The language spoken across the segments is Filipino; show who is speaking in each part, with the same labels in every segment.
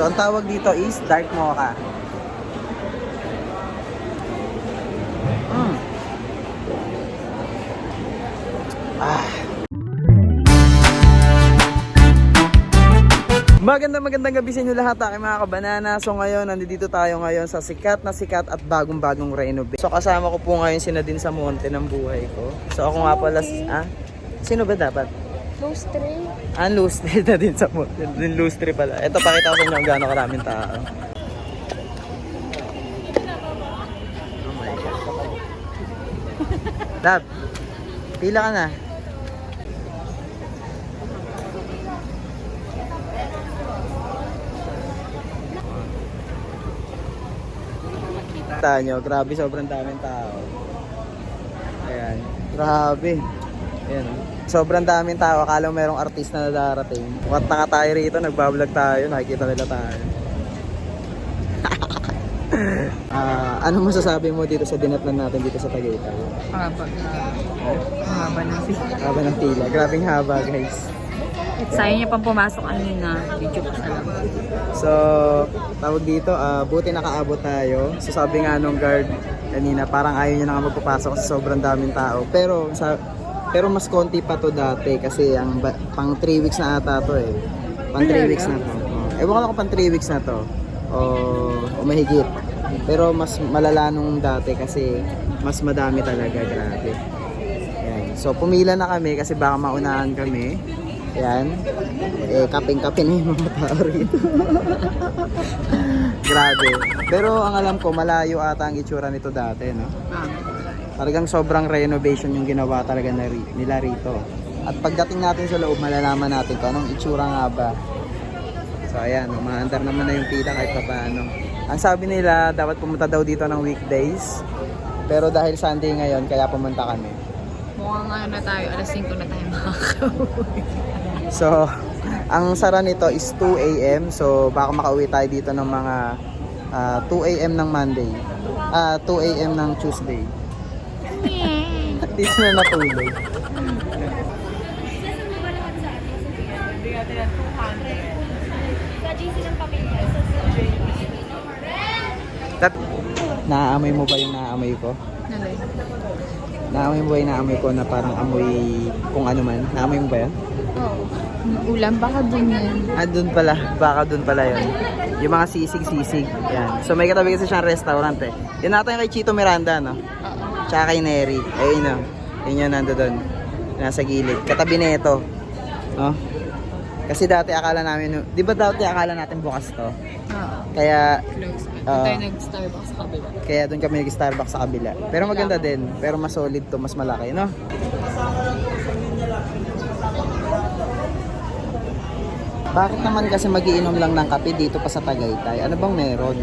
Speaker 1: So, ang tawag dito is dark mocha. Mm. Ah. Magandang magandang gabi sa inyo lahat aking mga kabanana. So ngayon, nandito tayo ngayon sa sikat na sikat at bagong-bagong renovate. So kasama ko po ngayon si Nadine sa monte ng buhay ko. So ako nga pala, ah? Sino ba dapat?
Speaker 2: Close three.
Speaker 1: Ang lustre na din sa monte. Din lustre pala. Ito, pakita ko sa inyo kung gaano karaming tao. Oh. Dab, pila ka na. Kita grabe sobrang daming tao. Ayan, grabe. Ayan, sobrang daming tao. Akala mo merong artista na darating. What na nga tayo rito, nagbablog tayo, nakikita nila tayo. Ah, ano masasabi mo dito sa dinatnan natin dito sa Tagaytay?
Speaker 3: Haba. Haba na si.
Speaker 1: Haba ng pila. Grabing haba, guys.
Speaker 3: Sayang niya pang pumasok kanina. Video pa lang.
Speaker 1: So, tawag dito, ah, buti nakaabot tayo. So, sabi nga nung guard kanina, parang ayaw niya na nga magpapasok kasi sobrang daming tao. Pero, sa, pero mas konti pa to dati kasi ang ba- pang 3 weeks na ata to eh. Pang 3 weeks na to. Oh. Ewan ko lang kung pang 3 weeks na to. O, o mahigit. Pero mas malala nung dati kasi mas madami talaga, grabe. Ayan. So, pumila na kami kasi baka maunahan kami. Yan. Eh, kaping-kape na yung mga tao rito. Grabe. Pero ang alam ko, malayo ata ang itsura nito dati, no?
Speaker 3: Ah.
Speaker 1: Talagang sobrang renovation yung ginawa talaga nila rito. At pagdating natin sa loob, malalaman natin kung anong itsura nga ba. So ayan, umaandar naman na yung pila kahit pa paano. Ang sabi nila, dapat pumunta daw dito ng weekdays. Pero dahil Sunday ngayon, kaya pumunta kami.
Speaker 3: Mukhang ano na tayo, alas 5 na tayo makakauwi.
Speaker 1: So, ang sara nito is 2 a.m. So, baka makauwi tayo dito ng mga ah, 2 a.m. ng Monday. Ah, 2 a.m. ng Tuesday. Dito na natulog. Tat, naaamoy mo ba yung naaamoy ko?
Speaker 3: Nalay.
Speaker 1: Naamoy mo ba yung naamoy ko na parang amoy kung ano man? Naamoy mo ba yan?
Speaker 3: Oo. Ulam, baka dun yan.
Speaker 1: Ah, dun pala. Baka dun pala yun. Yung mga sisig-sisig. Yan. So, may katabi kasi siyang restaurant eh. Yun natin kay Chito Miranda, no? Tsaka kay Neri. Ayun no. Yun yun nando doon. Nasa gilid. Katabi nito. No? Kasi dati akala namin, di ba dati akala natin bukas to?
Speaker 3: Oo.
Speaker 1: Kaya,
Speaker 3: Close.
Speaker 1: Oo.
Speaker 3: Doon tayo nag-Starbucks sa kabila.
Speaker 1: kaya doon kami nag-Starbucks sa kabila. Pero maganda din. Pero mas solid to, mas malaki, no? Bakit naman kasi magiinom lang ng kape dito pa sa Tagaytay? Ano bang meron?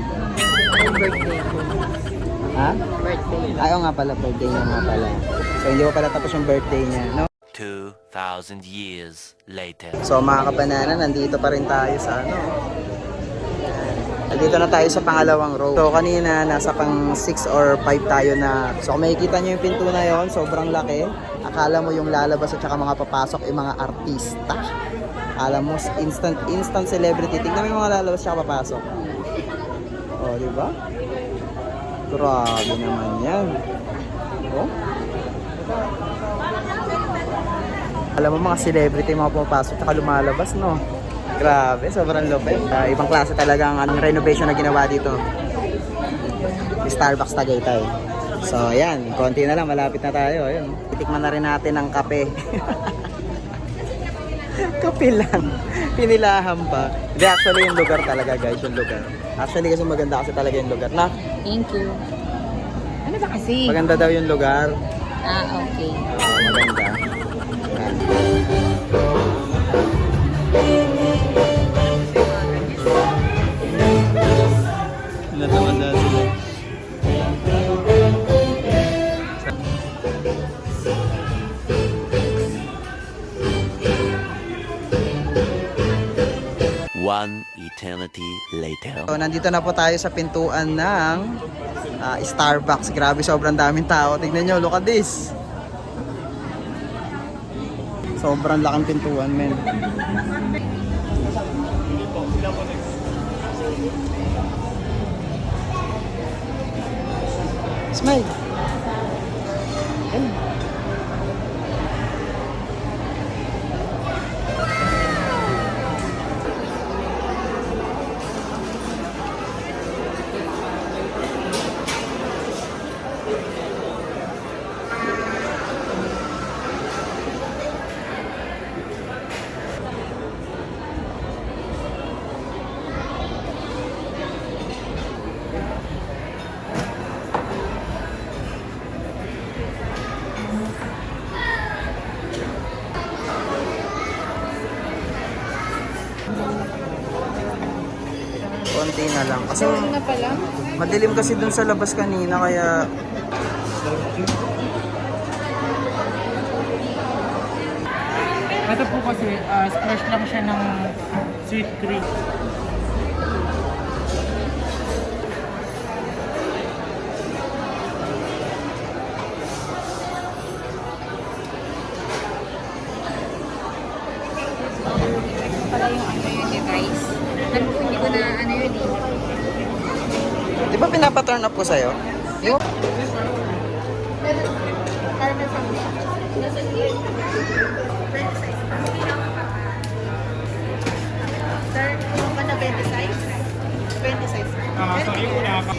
Speaker 3: Yung birthday ko.
Speaker 1: Ha?
Speaker 3: Birthday.
Speaker 1: Ayaw nga pala, birthday niya nga pala. So hindi pa pala tapos yung birthday niya, no?
Speaker 4: 2,000 years later.
Speaker 1: So mga kabanana, nandito pa rin tayo sa ano. Nandito na tayo sa pangalawang row. So kanina, nasa pang 6 or 5 tayo na. So kung makikita nyo yung pinto na yon sobrang laki. Akala mo yung lalabas at saka mga papasok yung mga artista. Akala mo, instant instant celebrity. Tignan mo yung mga lalabas at papasok. Oh, di ba? Grabe naman yan. Oh. Alam mo mga celebrity mga pumapasok at lumalabas, no? Grabe, sobrang lupit. Ah, ibang klase talaga ang anong renovation na ginawa dito. Starbucks Tagaytay. So, ayan, konti na lang, malapit na tayo. Ayun. Titikman na rin natin ang kape. kape lang. Pinilahan pa. Hindi, actually yung lugar talaga, guys, yung lugar. Actually, kasi maganda kasi talaga yung lugar. Na,
Speaker 3: Thank you. Ano ba kasi?
Speaker 1: maganda daw yung lugar.
Speaker 3: Ah, okay.
Speaker 1: Ah, maganda. Ayan. Natamanda sila.
Speaker 4: Eternity later.
Speaker 1: So, nandito na po tayo sa pintuan ng ah, Starbucks. Grabe, sobrang daming tao. Tignan nyo, look at this. Sobrang laking pintuan, men. Smile. Konti na lang. Kasi
Speaker 3: na pala?
Speaker 1: madilim kasi dun sa labas kanina kaya
Speaker 5: Ito po kasi, uh, fresh lang siya ng sweet cream.
Speaker 3: Pala yung ano yun device. Alam ko hindi ko na ano yun eh.
Speaker 1: Di ba pinapaturn up ko sa'yo? Yung
Speaker 2: Sir, yung pa na 20 size? 20 size.
Speaker 5: Ah, so yung una ka.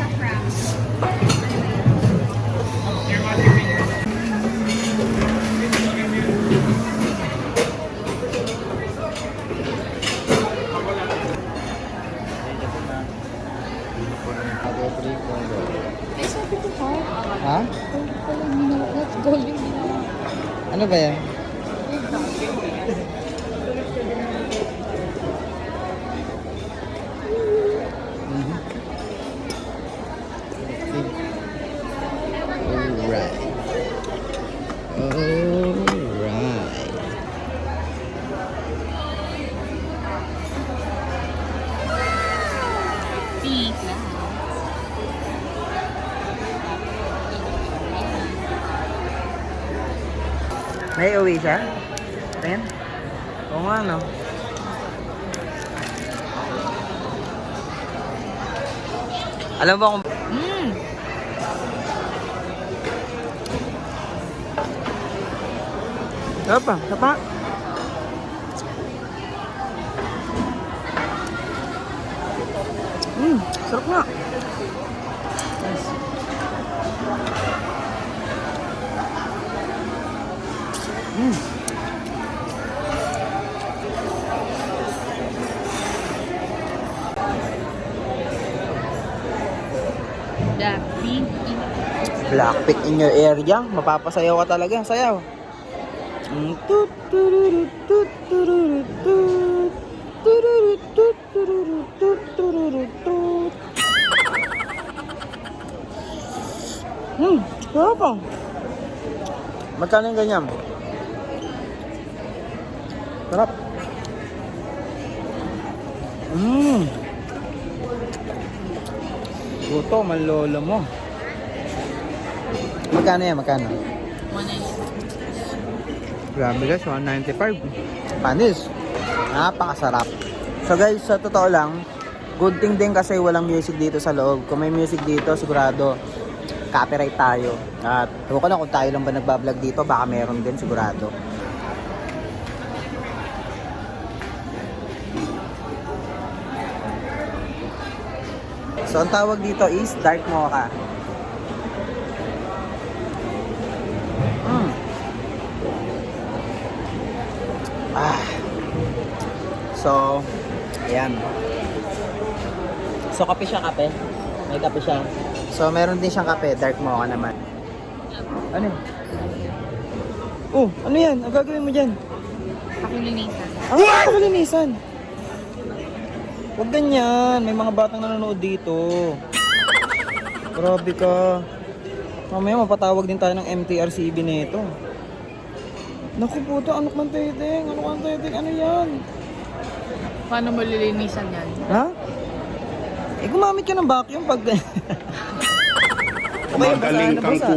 Speaker 1: May uwi siya? Ayan. Oo nga, no? Alam mo kung...
Speaker 3: Mmm!
Speaker 1: Sarap pa, sarap pa. Mm, sarap nga. Mm.
Speaker 3: Blackpink.
Speaker 1: In your area. Mapapasayaw ka talaga. Sayaw. Mm. Hmm, sarap ah. Magkano yung ganyan? Sarap. Mmm. Guto, malolo mo. Magkano yan? Magkano?
Speaker 3: 190.
Speaker 1: Grabe guys, 195. Panis. Napakasarap. So guys, sa totoo lang, good thing din kasi walang music dito sa loob. Kung may music dito, sigurado copyright tayo. At ewan ko lang kung tayo lang ba nagbablog dito, baka meron din sigurado. So ang tawag dito is dark mocha. Mm. Ah. So, ayan. So, kape siya, kape. May kape siya. So, meron din siyang kape. Dark mocha naman. Ano? yun? Oh, ano yan? Ang gagawin mo dyan?
Speaker 3: Pakulinisan.
Speaker 1: Ah, kalinisan. Huwag ganyan. May mga batang nanonood dito. Grabe ka. Mamaya mapatawag din tayo ng MTRCB nito. Naku puto, ano kang teteng? Ano kang teteng? Ano yan?
Speaker 3: Paano mo lilinisan yan?
Speaker 1: Ha? Eh, gumamit ka ng vacuum pag...
Speaker 6: Magaling
Speaker 1: basa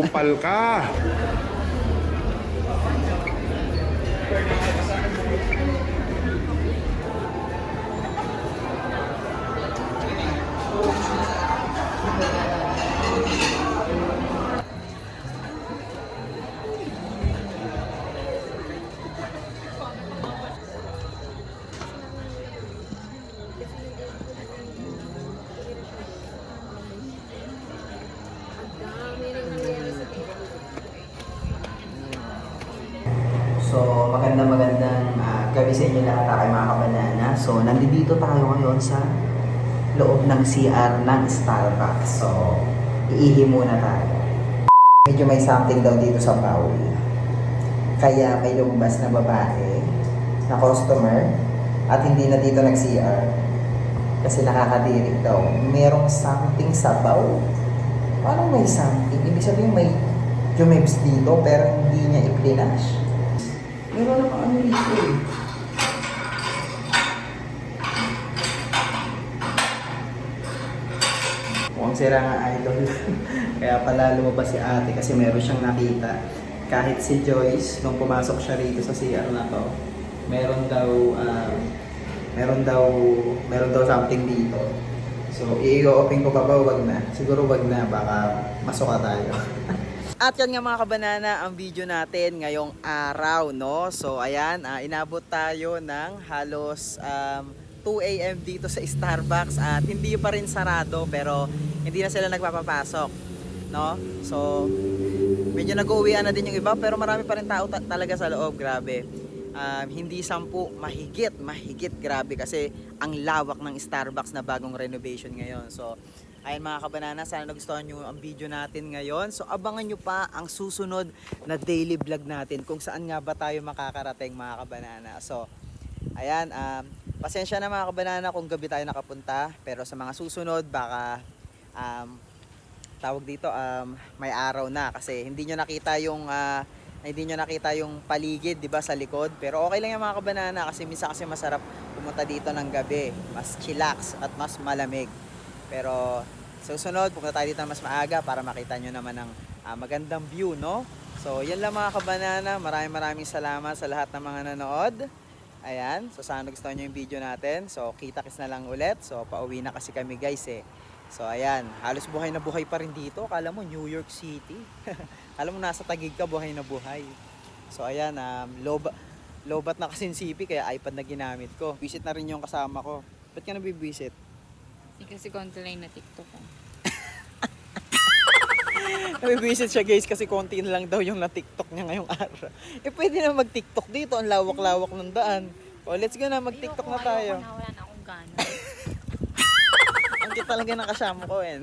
Speaker 1: na
Speaker 6: kang
Speaker 1: basa.
Speaker 6: kupal ka.
Speaker 1: sa inyo lahat kay mga kabanana. So, nandito tayo ngayon sa loob ng CR ng Starbucks. So, iihi muna tayo. Medyo may something daw dito sa bowl. Kaya may lumabas na babae na customer at hindi na dito nag-CR. Kasi nakakadirig daw. Merong something sa bowl. Paano may something? Ibig sabihin may jumebs dito pero hindi niya i-plinash. Meron naman ano dito eh. Mukhang sira nga idol. Kaya pala lumabas si ate kasi meron siyang nakita. Kahit si Joyce, nung pumasok siya rito sa CR na to, meron daw, ah, meron daw, meron daw something dito. So, i-open ko pa ba? Wag na. Siguro wag na. Baka masuka tayo. At yan nga mga kabanana, ang video natin ngayong araw, no? So, ayan, ah, inabot tayo ng halos um, 2 a.m. dito sa Starbucks at hindi pa rin sarado pero hindi na sila nagpapapasok, no? So, medyo nag-uwian na din yung iba pero marami pa rin tao ta- talaga sa loob, grabe. Um, hindi sampu, mahigit, mahigit, grabe kasi ang lawak ng Starbucks na bagong renovation ngayon. So, Ayun mga kabanana, sana nagustuhan nyo ang video natin ngayon. So abangan nyo pa ang susunod na daily vlog natin kung saan nga ba tayo makakarating mga kabanana. So, ayan, um, pasensya na mga kabanana kung gabi tayo nakapunta. Pero sa mga susunod, baka um, tawag dito, um, may araw na. Kasi hindi nyo nakita yung... ah, hindi nyo nakita yung paligid, di ba, sa likod. Pero okay lang yung mga kabanana kasi minsan kasi masarap pumunta dito ng gabi. Mas chillax at mas malamig. Pero susunod, pupunta tayo dito mas maaga para makita nyo naman ng ah, magandang view, no? So, yan lang mga kabanana. Maraming maraming salamat sa lahat ng mga nanood. Ayan. So, sana gusto nyo yung video natin. So, kita-kits na lang ulit. So, pauwi na kasi kami guys eh. So, ayan. Halos buhay na buhay pa rin dito. Kala mo, New York City. Alam mo, nasa tagig ka, buhay na buhay. So, ayan. Um, loba, lobat na kasi CP, kaya iPad na ginamit ko. Visit na rin yung kasama ko. Ba't ka nabibisit?
Speaker 3: Hindi kasi konti lang na TikTok ko.
Speaker 1: Nabibisit siya guys kasi konti lang daw yung na-tiktok niya ngayong araw. Eh pwede na mag-tiktok dito, ang lawak-lawak ng daan. O let's go na, mag-tiktok na tayo.
Speaker 3: Ayoko na, wala na akong gana.
Speaker 1: Ang cute talaga ng kasama ko eh.